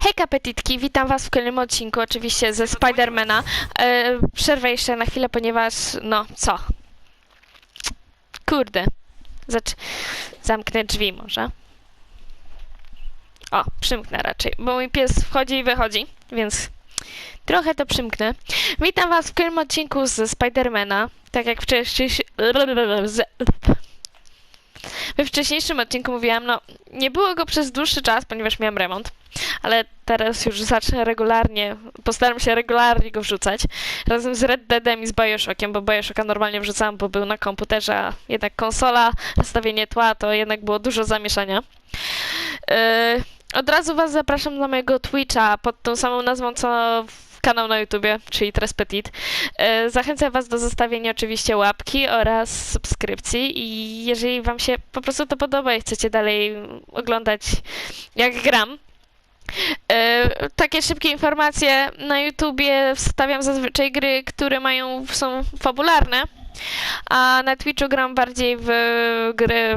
Hej kapetitki, witam was w kolejnym odcinku, oczywiście ze Spidermana. E, przerwę jeszcze na chwilę, ponieważ, no, co? Kurde. Zacz... Zamknę drzwi może. O, przymknę raczej, bo mój pies wchodzi i wychodzi, więc trochę to przymknę. Witam was w kolejnym odcinku ze Spidermana. Tak jak wcześniej... z- We wcześniejszym odcinku mówiłam, no, nie było go przez dłuższy czas, ponieważ miałam remont ale teraz już zacznę regularnie, postaram się regularnie go wrzucać, razem z Red Deadem i z Bioshockiem, bo Bioshocka normalnie wrzucałam, bo był na komputerze, a jednak konsola, nastawienie tła, to jednak było dużo zamieszania. Yy, od razu was zapraszam na mojego Twitcha pod tą samą nazwą, co kanał na YouTubie, czyli Tres Petit. Yy, zachęcam was do zostawienia oczywiście łapki oraz subskrypcji i jeżeli wam się po prostu to podoba i chcecie dalej oglądać jak gram, E, takie szybkie informacje. Na YouTubie wstawiam zazwyczaj gry, które mają, są fabularne, a na Twitchu gram bardziej w gry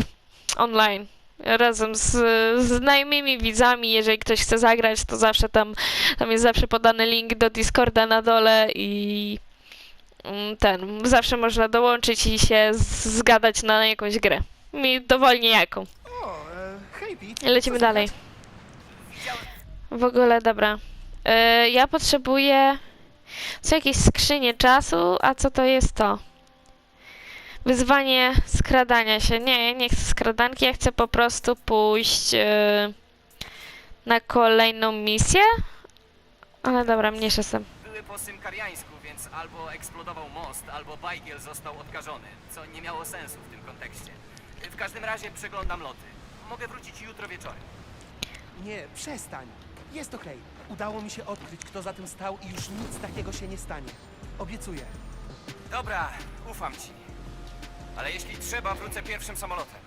online. Razem z, z znajomymi widzami, jeżeli ktoś chce zagrać, to zawsze tam, tam jest zawsze podany link do Discorda na dole i mm, ten, zawsze można dołączyć i się zgadać na jakąś grę. Mi dowolnie jaką. E, lecimy Co dalej. W ogóle, dobra. E, ja potrzebuję... Są jakieś skrzynie czasu, a co to jest to? Wyzwanie skradania się. Nie, ja nie chcę skradanki, ja chcę po prostu pójść e, na kolejną misję. Ale dobra, mniejsza tym. Były po symkariańsku, więc albo eksplodował most, albo Bajgiel został odkażony, co nie miało sensu w tym kontekście. W każdym razie przeglądam loty. Mogę wrócić jutro wieczorem. Nie, przestań. Jest okej. Udało mi się odkryć, kto za tym stał i już nic takiego się nie stanie. Obiecuję. Dobra, ufam ci. Ale jeśli trzeba, wrócę pierwszym samolotem.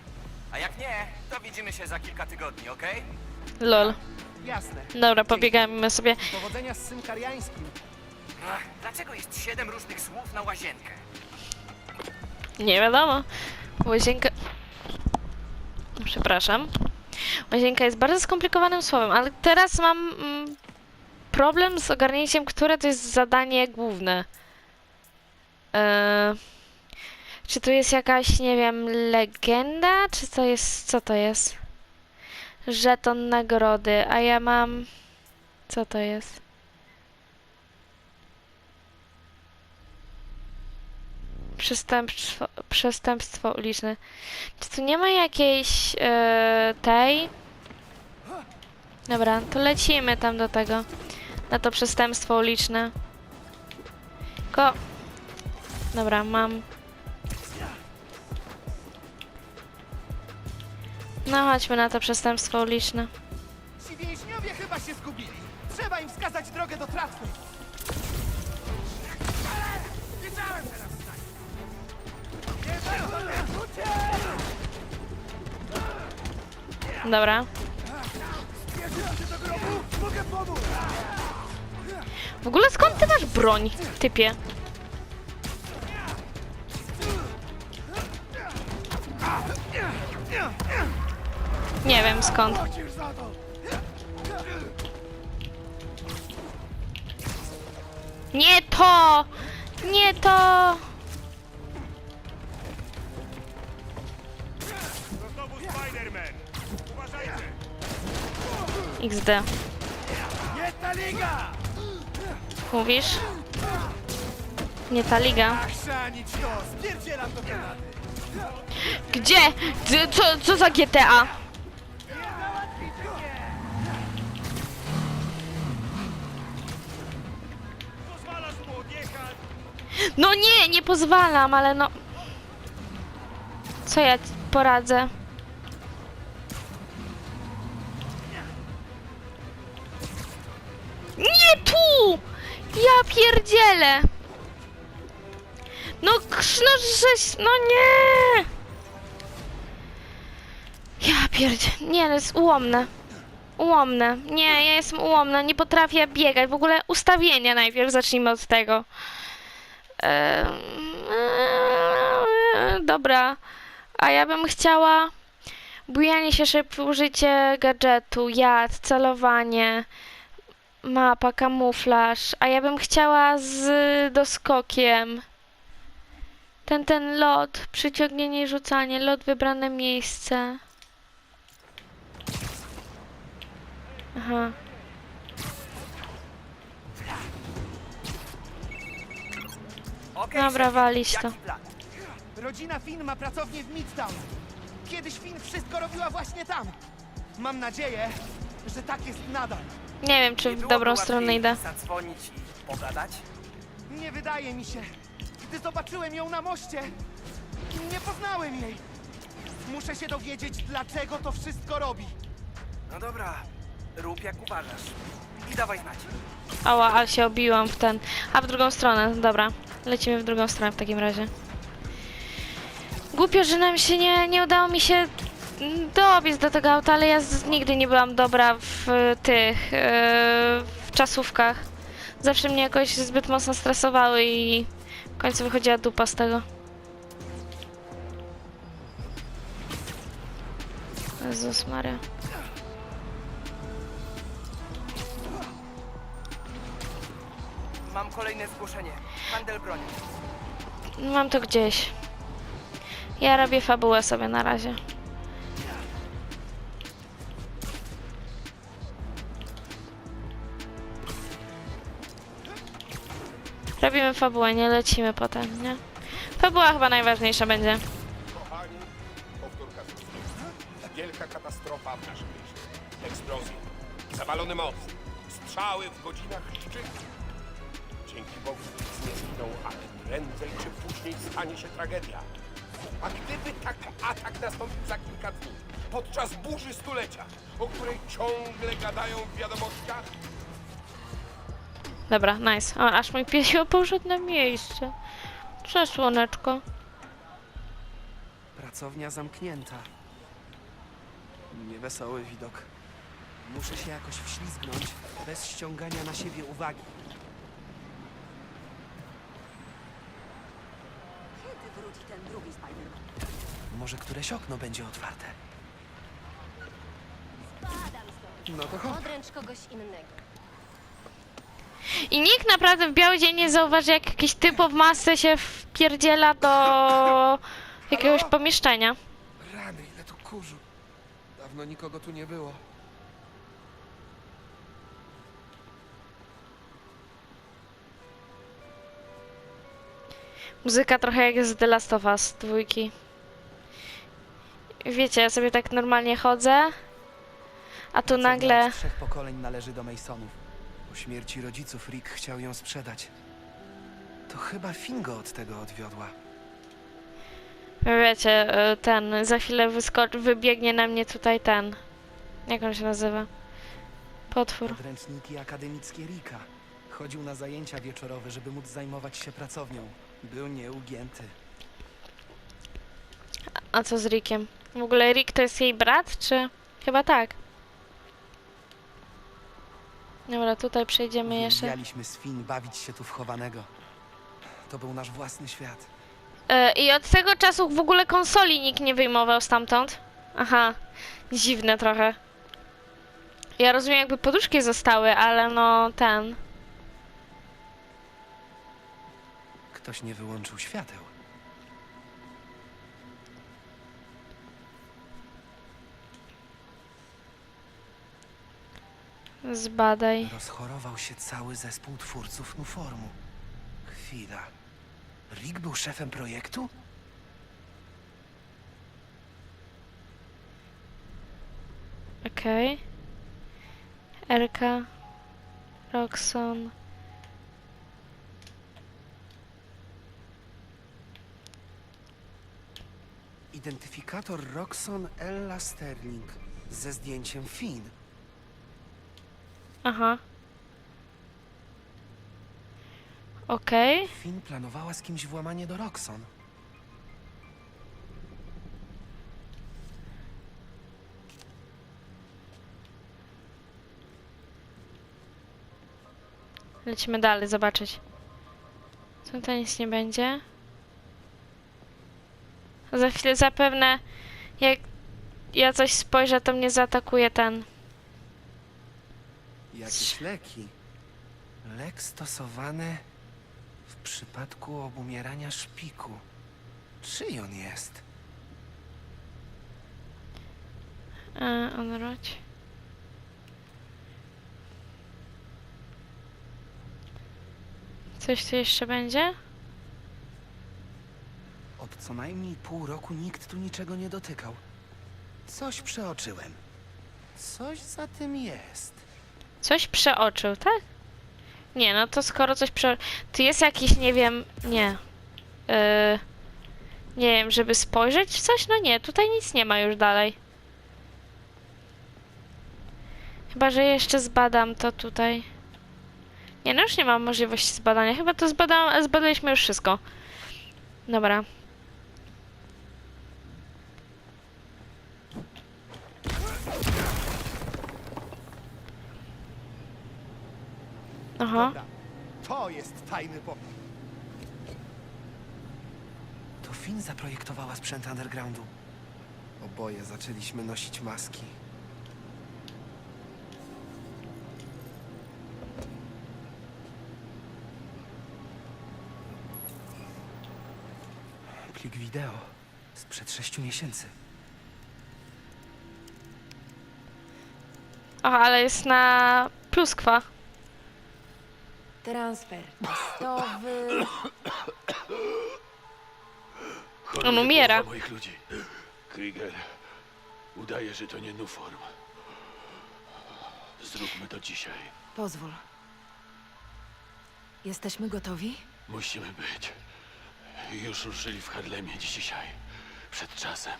A jak nie, to widzimy się za kilka tygodni, okej? Lol. Jasne. Dobra, pobiegamy sobie. Powodzenia z symkariańskim. Ach, Dlaczego jest siedem różnych słów na łazienkę? Nie wiadomo. Łazienka... Przepraszam. Łazienka jest bardzo skomplikowanym słowem, ale teraz mam mm, problem z ogarnięciem, które to jest zadanie główne. Eee, czy to jest jakaś, nie wiem, legenda? Czy to jest... co to jest? Żeton nagrody, a ja mam... Co to jest? Przestępstwo, przestępstwo uliczne. Czy tu nie ma jakiejś e, tej? Dobra, to lecimy tam do tego. Na to przestępstwo uliczne. Ko. Dobra, mam. No chodźmy na to przestępstwo uliczne. Ci więźniowie chyba się zgubili. Trzeba im wskazać drogę do. Wiedziałem teraz, Dobra. W ogóle skąd ty masz broń, typie? Nie wiem skąd. Nie to! Nie to! XD. Nie ta liga! Mówisz? Nie ta liga. Gdzie? Co, co za GTA? No nie, nie pozwalam, ale no... Co ja poradzę? Nie tu! Ja pierdzielę! No, krz- no żeś, no nie! Ja pierdzielę, nie, to jest ułomne. Ułomne. Nie, ja jestem ułomna, nie potrafię biegać. W ogóle ustawienia najpierw, zacznijmy od tego. Dobra. A ja bym chciała bujanie się szybkie, użycie gadżetu, jad, celowanie, mapa, kamuflaż. A ja bym chciała z doskokiem. Ten, ten lot, przyciągnięcie i rzucanie, lot, wybrane miejsce. Aha. Okej, Dobra, szefie, walić to. plan? Rodzina Finn ma pracownię w Midtown. Kiedyś Finn wszystko robiła właśnie tam. Mam nadzieję, że tak jest nadal. Nie wiem, czy Nie w byłoby dobrą łatwiej stronę idę. Zadzwonić i pogadać? Nie wydaje mi się. Gdy zobaczyłem ją na moście, nie poznałem jej. Muszę się dowiedzieć, dlaczego to wszystko robi. No dobra, rób jak uważasz. I dawaj znać. Ała, ale się obiłam w ten. A w drugą stronę, dobra. Lecimy w drugą stronę w takim razie. Głupio, że nam się nie, nie udało mi się dobiec do tego auta, ale ja z, nigdy nie byłam dobra w tych, e, w czasówkach. Zawsze mnie jakoś zbyt mocno stresowały i w końcu wychodziła dupa z tego. Jezus Maria. Mam kolejne zgłoszenie. Handel broni. Mam to gdzieś. Ja robię fabułę sobie na razie. Robimy fabułę, nie lecimy potem, nie? Fabuła chyba najważniejsza będzie. Kochani, powtórka. Wielka katastrofa w naszym mieście. Eksplozje, zawalony most, strzały w godzinach szczytnych. Dzięki Bogu nic nie zginął, ale prędzej czy później stanie się tragedia. A gdyby tak atak nastąpił za kilka dni, podczas burzy stulecia, o której ciągle gadają w wiadomościach, Dobra, nice. O, aż mój piesio poszedł na miejsce. Cześć, słoneczko. Pracownia zamknięta. Niewesoły widok. Muszę się jakoś wślizgnąć bez ściągania na siebie uwagi. Drugi Spider-Man? Może któreś okno będzie otwarte. Spadam stąd. No to chodź. Odręcz kogoś innego. I nikt naprawdę w biały dzień nie zauważy, jak jakiś typo w masce się wpierdziela do jakiegoś Halo? pomieszczenia. Rany, ile tu kurzu. Dawno nikogo tu nie było. Muzyka trochę jak z The Last of Us dwójki. Wiecie, ja sobie tak normalnie chodzę, a tu nagle... od trzech pokoleń należy do Masonów. Po śmierci rodziców Rick chciał ją sprzedać. To chyba Fingo od tego odwiodła. Wiecie, y, ten, za chwilę wybiegnie na mnie tutaj ten... Jak on się nazywa? Potwór. Podręczniki akademickie Rika. Chodził na zajęcia wieczorowe, żeby móc zajmować się pracownią. Był nieugięty. A co z Rickiem? W ogóle Rick to jest jej brat, czy... Chyba tak. Dobra, tutaj przejdziemy jeszcze. Z Finn bawić się tu w chowanego. To był nasz własny świat. E, I od tego czasu w ogóle konsoli nikt nie wyjmował stamtąd. Aha, dziwne trochę. Ja rozumiem, jakby poduszki zostały, ale no ten. Ktoś nie wyłączył świateł. Zbadaj. Rozchorował się cały zespół twórców Nuformu. Chwila. Rick był szefem projektu? Okej. Erka. Roxon. Identyfikator Roxon Ella Sterling ze zdjęciem Finn. Aha. Okej. Finn planowała z kimś włamanie do Roxon. Lecimy dalej, zobaczyć. Co to nic nie będzie? Za chwilę zapewne, jak ja coś spojrzę, to mnie zaatakuje ten. Jakieś leki. Lek stosowany w przypadku obumierania szpiku. Czyj on jest? E, odwróć. Coś tu jeszcze będzie? Od co najmniej pół roku nikt tu niczego nie dotykał. Coś przeoczyłem. Coś za tym jest. Coś przeoczył, tak? Nie, no to skoro coś prze... Tu jest jakiś, nie wiem, nie. Yy, nie wiem, żeby spojrzeć w coś? No nie, tutaj nic nie ma już dalej. Chyba, że jeszcze zbadam to tutaj. Nie, no już nie mam możliwości zbadania. Chyba to zbadaliśmy już wszystko. Dobra. Aha. To jest tajny pokój. To Finn zaprojektowała sprzęt undergroundu. Oboje zaczęliśmy nosić maski. Plik wideo sprzed sześciu miesięcy. Aha, ale jest na pluskwa. Transfer testowy. On umiera. moich ludzi. Krieger udaje, że to nie Nuform. Zróbmy to dzisiaj. Pozwól. Jesteśmy gotowi? Musimy być. Już ruszyli w Harlemie dzisiaj. Przed czasem.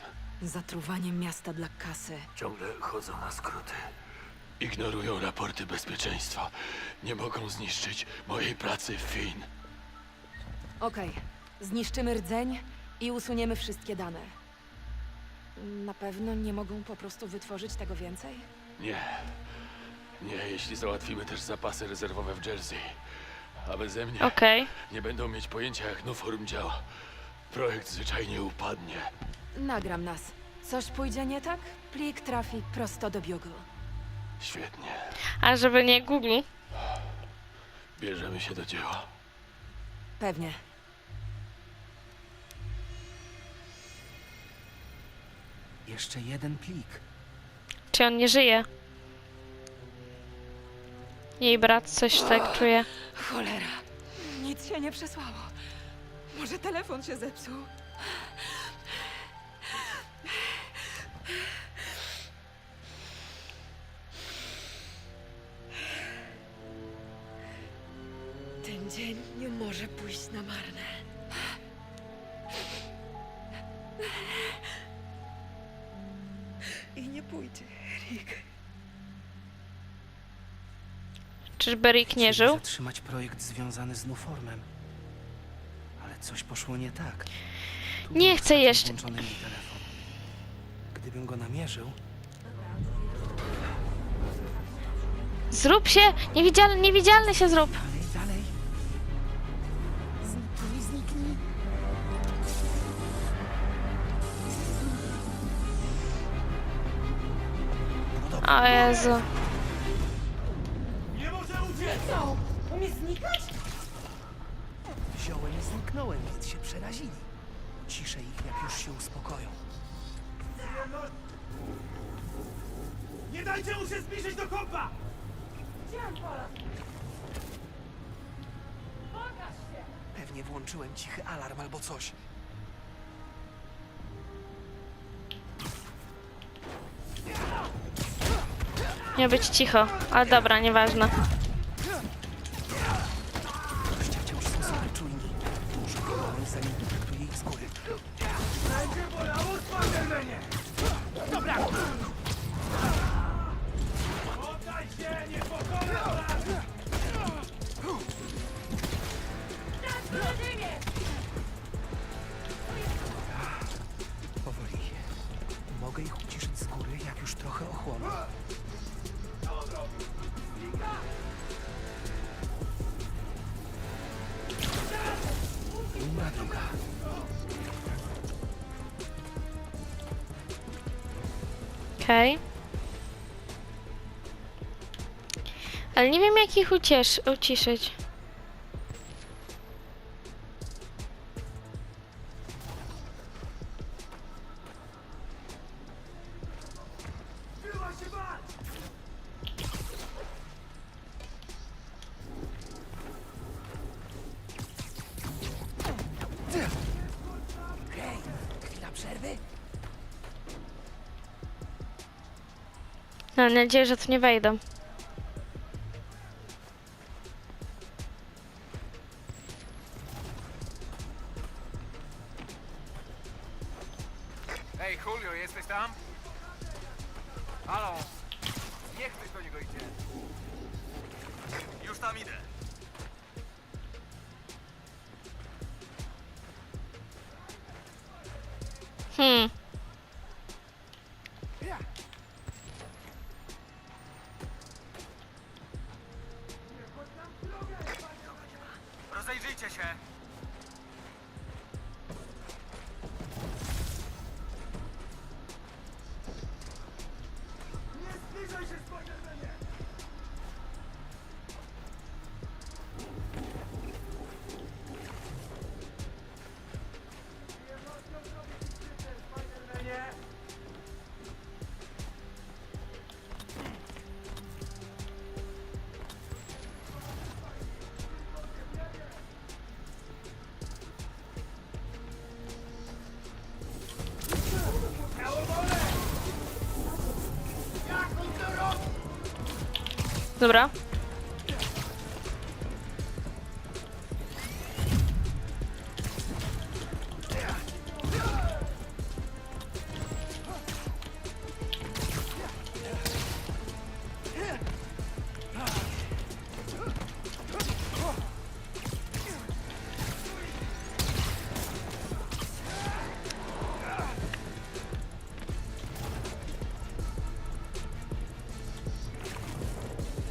Zatruwanie miasta dla kasy. Ciągle chodzą na skróty. Ignorują raporty bezpieczeństwa. Nie mogą zniszczyć mojej pracy w Fin. Okej, zniszczymy rdzeń i usuniemy wszystkie dane. Na pewno nie mogą po prostu wytworzyć tego więcej? Nie. Nie, jeśli załatwimy też zapasy rezerwowe w Jersey. A beze mnie Okej. nie będą mieć pojęcia, jak Nuform działa. Projekt zwyczajnie upadnie. Nagram nas. Coś pójdzie nie tak? Plik trafi prosto do Bugle. Świetnie. A żeby nie Google. Bierzemy się do dzieła. Pewnie. Jeszcze jeden plik. Czy on nie żyje? Jej brat coś tak czuje. Cholera. Nic się nie przesłało. Może telefon się zepsuł? Dzień nie może pójść na marne. I nie pójdzie, Rick. Czyżby Rick nie Chcieli żył? zatrzymać projekt związany z Nuformem. Ale coś poszło nie tak. Tu Nie był chcę jeszcze- włączony mi telefon. Gdybym go namierzył, Zrób się! Niewidzialny, niewidzialny się zrób! O Jezu. Nie może uciec! wziąłem i zniknąłem, więc się przerazili. Ciszę ich, jak już się uspokoją. Nie dajcie mu się zbliżyć do kompa! Pewnie włączyłem cichy alarm albo coś. Miał być cicho, ale dobra, nieważne. Goście Okej. Ale nie wiem jak ich uciesz, uciszyć. Mam nadzieję, że tu nie wejdą. Ah! Dobra.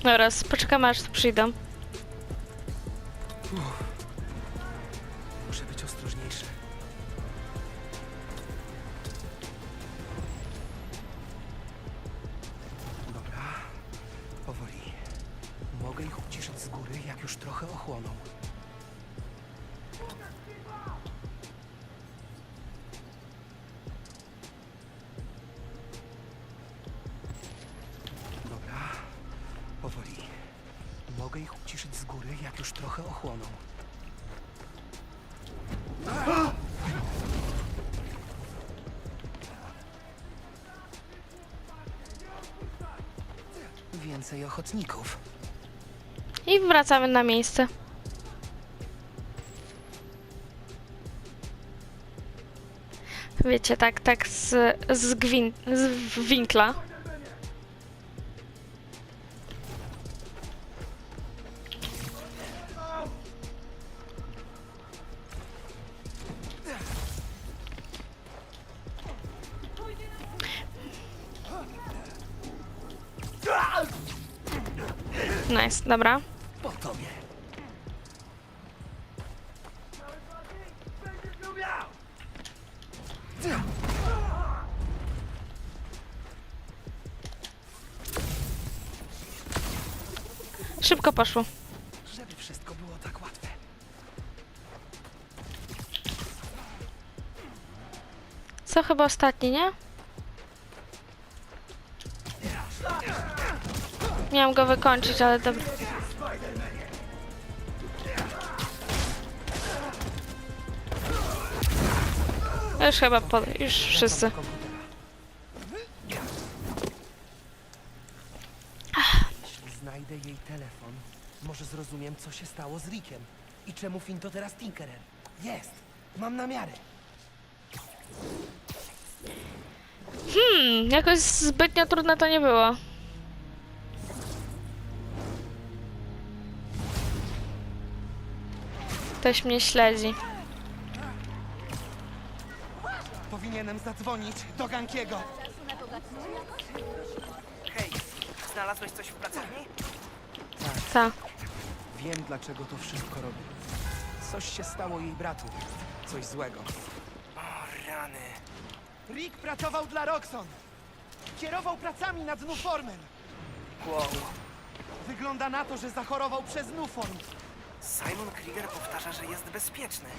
Dobra, poczekamy aż tu przyjdą. Więcej ochotników. I wracamy na miejsce. Wiecie, tak, tak z, z, gwin, z winkla. Dobra. Po tobie. Szybko poszło. Żeby wszystko było tak łatwe. Co chyba ostatni, nie? Miałam go wykończyć, ale dobra. Już chyba po, już wszyscy. Jeśli znajdę jej telefon, może zrozumiem, co się stało z Rickiem. I czemu Finn to teraz Tinkerer. Jest! Mam namiary. Hmm, jakoś zbytnio trudne to nie było. Ktoś mnie śledzi. Powinienem zadzwonić do Gankiego. Hej, znalazłeś coś w pracowni? Ta. Wiem, dlaczego to wszystko robi. Coś się stało jej bratu. Coś złego. O, rany. Rick pracował dla Roxon. Kierował pracami nad Nuformem. Wow. Wygląda na to, że zachorował przez Nuform. Simon Krieger powtarza, że jest bezpieczny.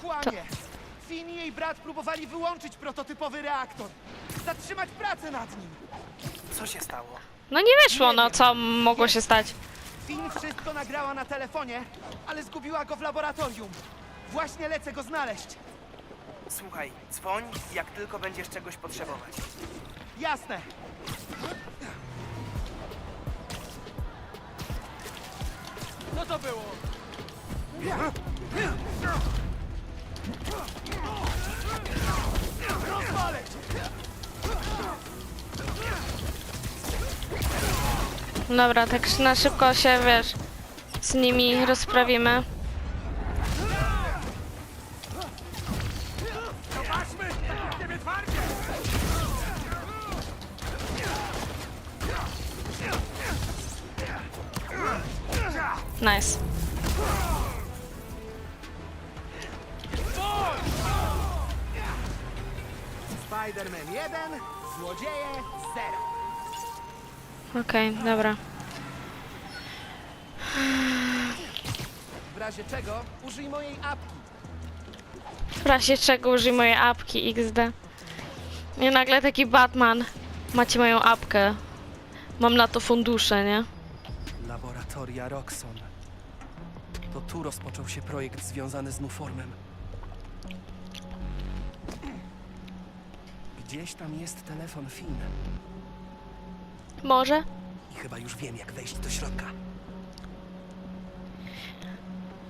Kłamie. Finn i jej brat próbowali wyłączyć prototypowy reaktor. Zatrzymać pracę nad nim. Co się stało? No nie wyszło, no co mogło się stać? Finn wszystko nagrała na telefonie, ale zgubiła go w laboratorium. Właśnie lecę go znaleźć. Słuchaj, dzwoń, jak tylko będziesz czegoś potrzebować. Jasne. Co to było? Rozwalę! Dobra, tak na szybko się, wiesz, z nimi rozprawimy. Spider-Man 1, złodzieje 0. Okej, dobra. W razie czego użyj mojej apki. W razie czego użyj mojej apki XD. I nagle taki Batman. Macie moją apkę. Mam na to fundusze, nie? Laboratoria Roxon. To tu rozpoczął się projekt związany z Nuformem. Gdzieś tam jest telefon Finn Może? i chyba już wiem, jak wejść do środka.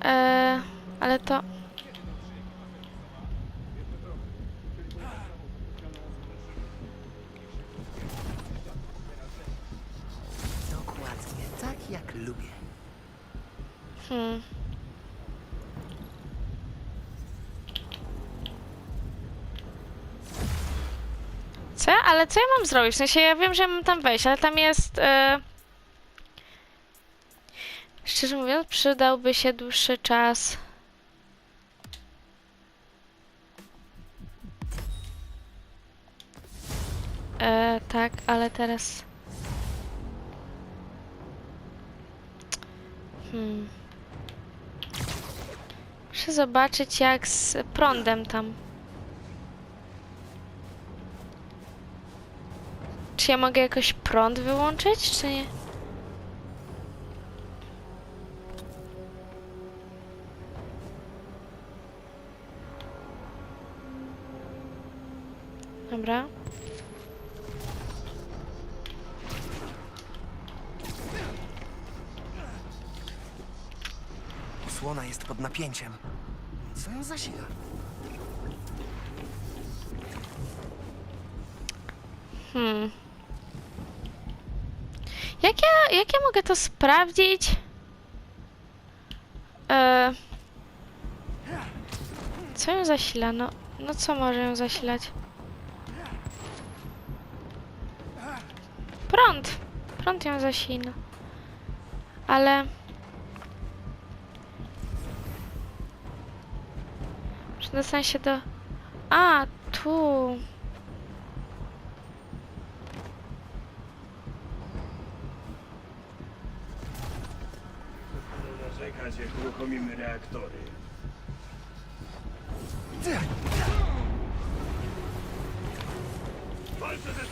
Eee, ale to... Dokładnie tak, jak lubię. Hmm. Co? ja- Ale co ja mam zrobić? W sensie ja wiem, że mam tam wejść, ale tam jest... E... Szczerze mówiąc, przydałby się dłuższy czas. E, tak, ale teraz... Hmm. Muszę zobaczyć jak z prądem tam. Czy ja mogę jakoś prąd wyłączyć, czy nie? Dobra. Osłona jest pod napięciem. Co ją zasila? Hmm. Jak ja, jak ja mogę to sprawdzić? E... Co ją zasila? No, no co może ją zasilać? Prąd. Prąd ją zasila. Ale... Przedostanie się do... A, tu. Uruchomimy reaktory. Walczę ze!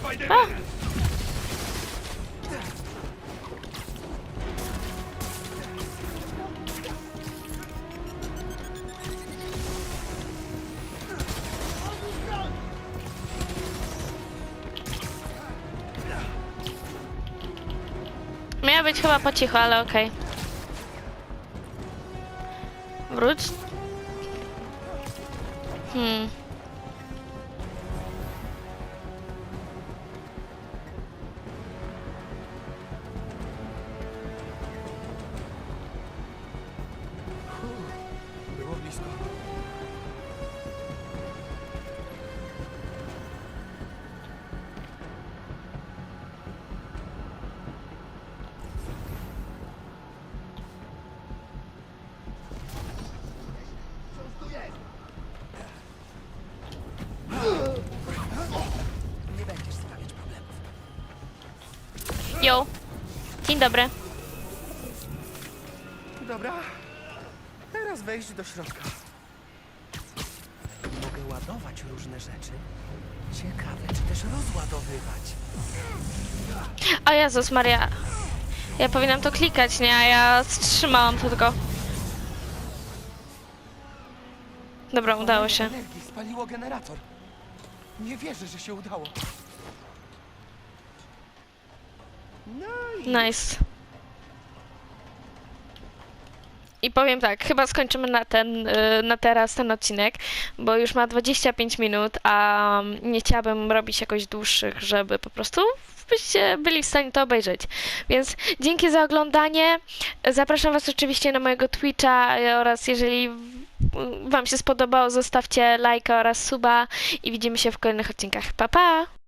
Miała być chyba po cichu, ale okej. Hmm. Dzień dobry. Dobra. Teraz wejść do środka. Mogę ładować różne rzeczy. Ciekawe, czy też rozładowywać. O Jezus Maria. Ja powinnam to klikać, nie? A ja wstrzymałam to tylko. Dobra, udało się. Energii spaliło generator. Nie wierzę, że się udało. No i Nice. I powiem tak, chyba skończymy na ten, y, na teraz ten odcinek, bo już ma 25 minut, a nie chciałabym robić jakoś dłuższych, żeby po prostu byście byli w stanie to obejrzeć. Więc dzięki za oglądanie. Zapraszam Was oczywiście na mojego Twitcha oraz jeżeli Wam się spodobało, zostawcie lajka oraz suba i widzimy się w kolejnych odcinkach. Pa, pa!